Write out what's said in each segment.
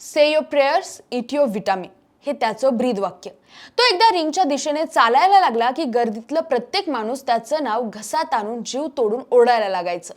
Say your prayers eat your vitamin हे त्याचं ब्रीद वाक्य तो एकदा रिंगच्या दिशेने चालायला लागला की गर्दीतलं प्रत्येक माणूस त्याचं नाव घसात आणून जीव तोडून ओढायला लागायचं.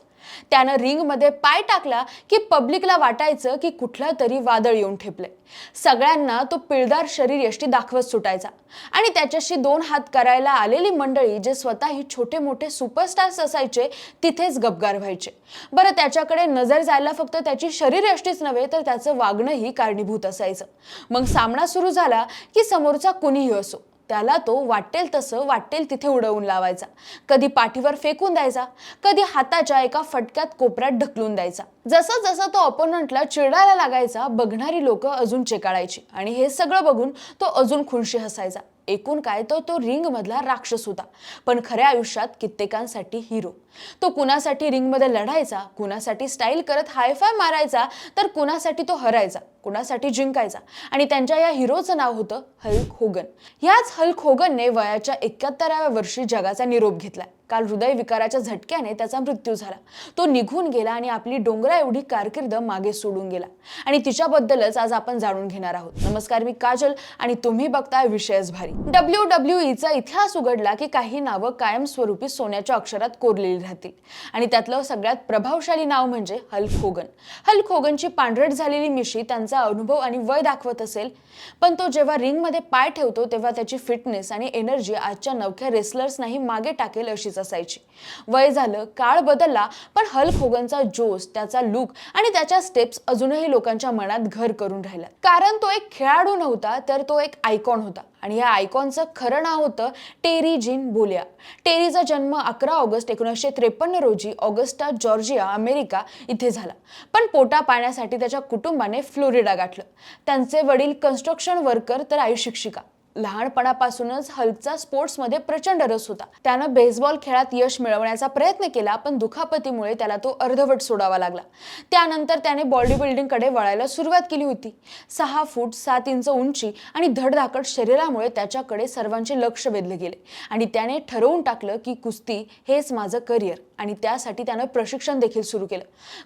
त्यानं रिंगमध्ये पाय टाकला की पब्लिकला वाटायचं की कुठलं तरी वादळ येऊन ठेपलंय. सगळ्यांना तो पिळदार शरीर यष्टी दाखवत सुटायचा. आणि त्याच्याशी दोन हात करायला आलेली मंडळी जे स्वतःही छोटे मोठे सुपरस्टार्स असायचे तिथेच गबगार व्हायचे. बरं त्याच्याकडे नजर जायला फक्त त्याची शरीर यष्टीच नव्हे तर त्याचं वागणंही कारणीभूत असायचं. मग सामना सुरू झाला की समोरचा कुणीही असो. त्याला तो वाटेल तसं वाटेल तिथे उडवून लावायचा. कधी पाठीवर फेकून द्यायचा कधी हाताच्या एका फटक्यात कोपऱ्यात ढकलून द्यायचा. जसं जसं तो अपोनंटला चिरडायला लागायचा बघणारी लोक अजून चेकाळायची. आणि हे सगळं बघून तो अजून खुणशी हसायचा. एकूण काय तर तो रिंगमधला राक्षस होता. पण खऱ्या आयुष्यात कित्येकांसाठी हिरो तो कुणासाठी रिंगमध्ये लढायचा कुणासाठी स्टाईल करत हायफाय मारायचा तर कुणासाठी तो हरायचा कुणासाठी जिंकायचा. आणि त्यांच्या या हिरोचं नाव होतं हल्क होगन ह्याच हल्क होगनने वयाच्या एकाहत्तराव्या वर्षी जगाचा निरोप घेतलाय. काल हृदयविकाराच्या झटक्याने त्याचा मृत्यू झाला. तो निघून गेला आणि आपली डोंगरा एवढी कारकीर्द मागे सोडून गेला. आणि तिच्याबद्दलच आज आपण जाणून घेणार आहोत. नमस्कार मी काजल आणि तुम्ही बघताय विषयच भारी. डब्ल्यू डब्ल्यू ईचा इतिहास उघडला की काही नावं कायमस्वरूपी सोन्याच्या अक्षरात कोरलेली राहतील. आणि त्यातलं सगळ्यात प्रभावशाली नाव म्हणजे हल्क होगन. हल्क होगनची पांढरट झालेली मिशी त्यांचा अनुभव आणि वय दाखवत असेल. पण तो जेव्हा रिंगमध्ये पाय ठेवतो तेव्हा त्याची फिटनेस आणि एनर्जी आजच्या नवख्या रेसलर्सनाही मागे टाकेल अशीच असायची. वय झालं काळ बदलला पण हल्क होगनचा जोश त्याचा लुक आणि त्याच्या स्टेप्स अजूनही लोकांच्या मनात घर करून राहिला कारण तो एक खेळाडू नव्हता तर तो एक आयकॉन होता. आणि या आयकॉनचं खरं नाव होतं टेरी जीन बोलिया. टेरीचा जन्म अकरा ऑगस्ट एकोणीसशे त्रेपन्न रोजी ऑगस्टा जॉर्जिया अमेरिका इथे झाला. पण पोटा पाण्यासाठी त्याच्या कुटुंबाने फ्लोरिडा गाठलं. त्यांचे वडील कन्स्ट्रक्शन वर्कर तर आई शिक्षिका. लहानपणापासूनच हल्कचा स्पोर्ट्समध्ये प्रचंड रस होता. त्यानं बेसबॉल खेळात यश मिळवण्याचा प्रयत्न केला पण दुखापतीमुळे त्याला तो अर्धवट सोडावा लागला. त्यानंतर त्याने बॉडी बिल्डिंगकडे वळायला सुरुवात केली होती. सहा फूट सात इंच उंची आणि धडधाकट शरीरामुळे त्याच्याकडे सर्वांचे लक्ष वेधले गेले. आणि त्याने ठरवून टाकलं की कुस्ती हेच माझं करिअर आणि त्यासाठी त्यानं प्रशिक्षण देखील सुरू केलं.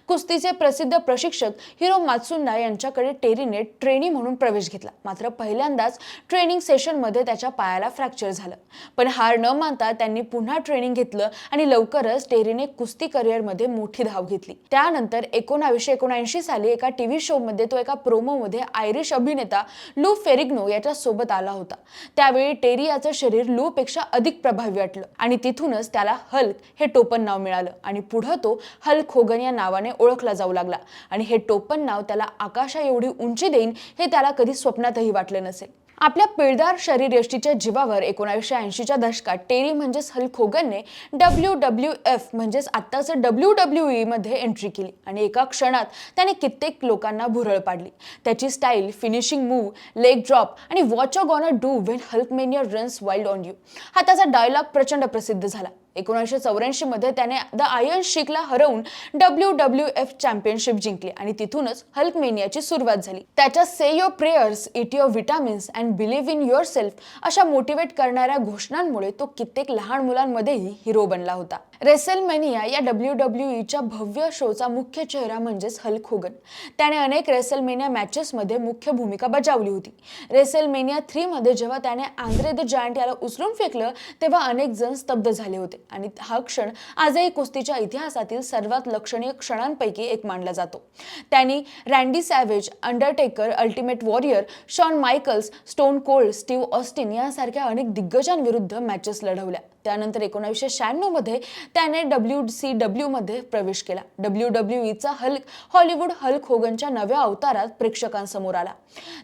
कुस्तीचे प्रसिद्ध प्रशिक्षक हिरो मात्सुंडा यांच्याकडे टेरीने ट्रेनी म्हणून प्रवेश घेतला. मात्र पहिल्यांदाच ट्रेनिंग सेशनमध्ये त्याच्या पायाला फ्रॅक्चर झालं. पण हार न मानता त्यांनी पुन्हा ट्रेनिंग घेतलं आणि लवकरच टेरीने कुस्ती करिअरमध्ये मोठी धाव घेतली. त्यानंतर एकोणावीसशे एकोणऐंशी साली एका टीव्ही शोमध्ये तो एका प्रोमोमध्ये आयरिश अभिनेता लू फेरिग्नो याच्या सोबत आला होता. त्यावेळी टेरी याचं शरीर लूपेक्षा अधिक प्रभावी वाटलं आणि तिथूनच त्याला हल्क हे टोपण नाव मिळालं आणि पुढं तो हल खोगन या नावाने ओळखला जाऊ लागला. आणि हे टोपण नाव त्याला आकाशा एवढी उंची देईन हे त्याला कधी स्वप्नातही वाटले नसेल. आपल्या पिळदार शरीर यष्टीच्या जीवावर एकोणावीसशे ऐंशीच्या दशकात टेरी म्हणजेच हल खोगनने डब्ल्यू डब्ल्यू एफ म्हणजेच आत्ताचं डब्ल्यू डब्ल्यू ई मध्ये एंट्री केली आणि एका क्षणात त्याने कित्येक लोकांना भुरळ पाडली. त्याची style finishing move leg drop आणि whatcha gonna do when Hulkamania runs wild on you हा त्याचा डायलॉग प्रचंड प्रसिद्ध झाला. एकोणीसशे चौऱ्याऐंशी मध्ये त्याने द आयर्न शिकला हरवून डब्ल्यू डब्ल्यू एफ चॅम्पियनशिप जिंकली आणि तिथूनच हल्क मेनियाची सुरुवात झाली. त्याच्या say your prayers eat your vitamins and believe in yourself अशा मोटिवेट करणाऱ्या घोषणांमुळे तो कित्येक लहान मुलांमध्येही हिरो बनला होता. रेसलमेनिया या डब्ल्यू डब्ल्यू ईच्या भव्य शोचा मुख्य चेहरा म्हणजेच हल्क होगन. त्याने अनेक रेसलमेनिया मॅचेसमध्ये मुख्य भूमिका बजावली होती. रेसलमेनिया थ्रीमध्ये जेव्हा त्याने आंद्रे द जायंट याला उचलून फेकलं तेव्हा अनेक जण स्तब्ध झाले होते. आणि हा क्षण आजही कुस्तीच्या इतिहासातील सर्वात लक्षणीय क्षणांपैकी एक मानला जातो. त्यांनी Randy Savage Undertaker Ultimate Warrior Shawn Michaels Stone Cold Steve Austin यासारख्या अनेक दिग्गजांविरुद्ध मॅचेस लढवल्या. त्यानंतर एकोणावीसशे शहाण्णवमध्ये त्याने डब्ल्यू सी डब्ल्यूमध्ये प्रवेश केला. डब्ल्यू डब्ल्यू ईचा हल्क हॉलिवूड हल्क होगनच्या नव्या अवतारात प्रेक्षकांसमोर आला.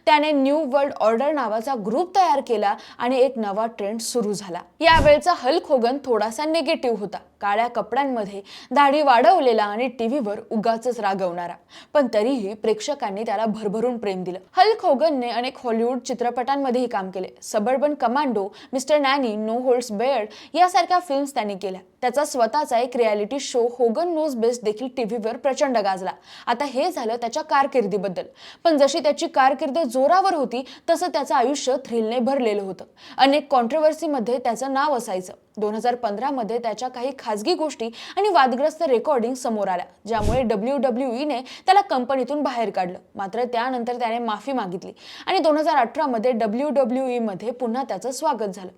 त्याने न्यू वर्ल्ड ऑर्डर नावाचा ग्रुप तयार केला आणि एक नवा ट्रेंड सुरू झाला. यावेळचा हल्क होगन थोडासा निगेटिव्ह होता. काळ्या कपड्यांमध्ये दाढी वाढवलेला आणि टीव्हीवर उगाच रागवणारा. पण तरीही प्रेक्षकांनी त्याला भरभरून प्रेम दिलं. हल्क होगनने अनेक हॉलिवूड चित्रपटांमध्येही काम केले. Suburban commando mister nanny no holds barred यासारख्या फिल्म्स त्यांनी केल्या. त्याचा स्वतःचा एक reality show Hogan knows best देखील टीव्हीवर प्रचंड गाजला. आता हे झालं त्याच्या कारकिर्दीबद्दल. पण जशी त्याची कारकीर्द जोरावर होती तसं त्याचं आयुष्य थ्रिलने भरलेलं होतं. अनेक कॉन्ट्रोवर्सीमध्ये त्याचं नाव असायचं. दोन हजार पंधरामध्ये त्याच्या काही खाजगी गोष्टी आणि वादग्रस्त रेकॉर्डिंग समोर आल्या. ज्यामुळे डब्ल्यू डब्ल्यू ईने त्याला कंपनीतून बाहेर काढलं. मात्र त्यानंतर त्याने माफी मागितली. आणि दोन हजार अठरामध्ये डब्ल्यू डब्ल्यू ईमध्ये पुन्हा त्याचं स्वागत झालं.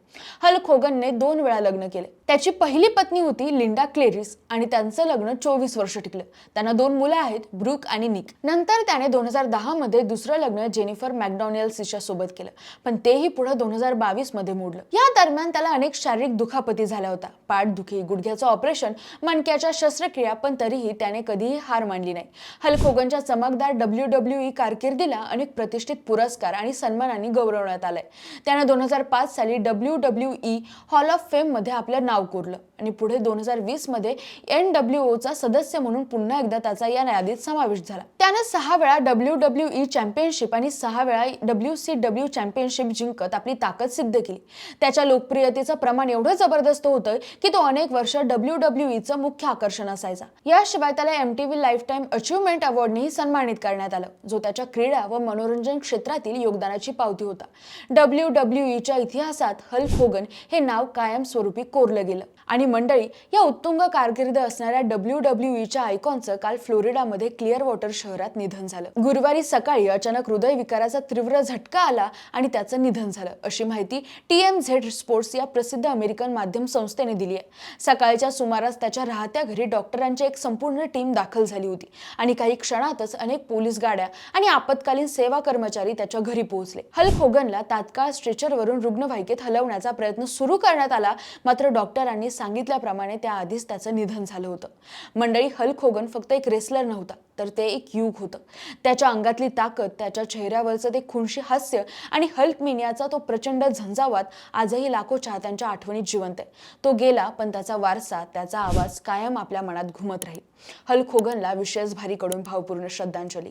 हल्क होगनने दोन वेळा लग्न केले. त्याची पहिली पत्नी होती लिंडा क्लेरिस आणि त्यांचं लग्न चोवीस वर्ष टिकलं. त्यांना दोन मुलं आहेत ब्रुक आणि निक. नंतर त्याने दोन हजार दहा मध्ये दुसरं लग्न जेनिफर मॅकडॉनियल्स हिच्या सोबत केलं. पण तेही पुढे दोन हजार बावीसमध्ये मोडलं. या दरम्यान त्याला अनेक शारीरिक दुखापती झाल्या होत्या. पाठदुखी गुडघ्याचं ऑपरेशन मणक्याच्या शस्त्रक्रिया पण तरीही त्याने कधीही हार मानली नाही. हल्क होगनच्या चमकदार डब्ल्यू डब्ल्यू ई कारकिर्दीला अनेक प्रतिष्ठित पुरस्कार आणि सन्मानांनी गौरवण्यात आलंय. त्यानं दोन हजार पाच साली W W E hall of फेममध्ये आपलं नाव कोरलं. आणि पुढे दोन हजार वीसमध्ये एन डब्ल्यू ओचा सदस्य म्हणून पुन्हा एकदा त्याचा या यादीत समावेश झाला. त्यानं सहा वेळा डब्ल्यू डब्ल्यू ई चॅम्पियनशिप आणि सहा वेळा डब्ल्यू सी डब्ल्यू चॅम्पियनशिप जिंकत आपली ताकद सिद्ध केली. त्याच्या लोकप्रियतेचं प्रमाण एवढं जबरदस्त होतं की तो अनेक वर्ष डब्ल्यू डब्ल्यू ईचं मुख्य आकर्षण असायचा. याशिवाय त्याला M T V life time achievement अवॉर्डनेही सन्मानित करण्यात आलं जो त्याच्या क्रीडा व मनोरंजन क्षेत्रातील योगदानाची पावती होता. डब्ल्यू डब्ल्यू ईच्या इतिहासात हल फोगन हे नाव कायमस्वरूपी कोरलं गेलं. आणि मंडळी या उत्तुंग कारकीर्द असणाऱ्या डब्ल्यू डब्ल्यू ईच्या आयकॉनचं काल फ्लोरिडामध्ये क्लिअर वॉटर शहरात निधन झालं. गुरुवारी सकाळी अचानक हृदयविकाराचा तीव्र झटका आला आणि त्याचं निधन झालं. अशी माहिती टी एम झेड स्पोर्ट्स या प्रसिद्ध अमेरिकन माध्यम संस्थेने दिली आहे. सकाळच्या सुमारास त्याच्या राहत्या घरी डॉक्टरांची एक संपूर्ण टीम दाखल झाली होती आणि काही क्षणातच अनेक पोलीस गाड्या आणि आपत्कालीन सेवा कर्मचारी त्याच्या घरी पोहोचले. हल्क होगनला तात्काळ स्ट्रेचरवरून रुग्णवाहिकेत हलवण्याचा प्रयत्न सुरू करण्यात आला मात्र डॉक्टरांनी सांगितल्याप्रमाणे त्याआधीच त्याचं निधन झालं होतं. मंडळी हल्क होगन फक्त एक रेसलर नव्हता तर ते एक युग होतं. त्याच्या अंगातली ताकद त्याच्या चेहऱ्यावरचं ते खुणशी हास्य आणि हल्क मिनियाचा तो प्रचंड झंझावात आजही लाखो चाहत्यांच्या आठवणीत जिवंत आहे. तो गेला पण त्याचा वारसा त्याचा आवाज कायम आपल्या मनात घुमत राहील. हल्क होगनला विशेष भारीकडून भावपूर्ण श्रद्धांजली.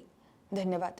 धन्यवाद.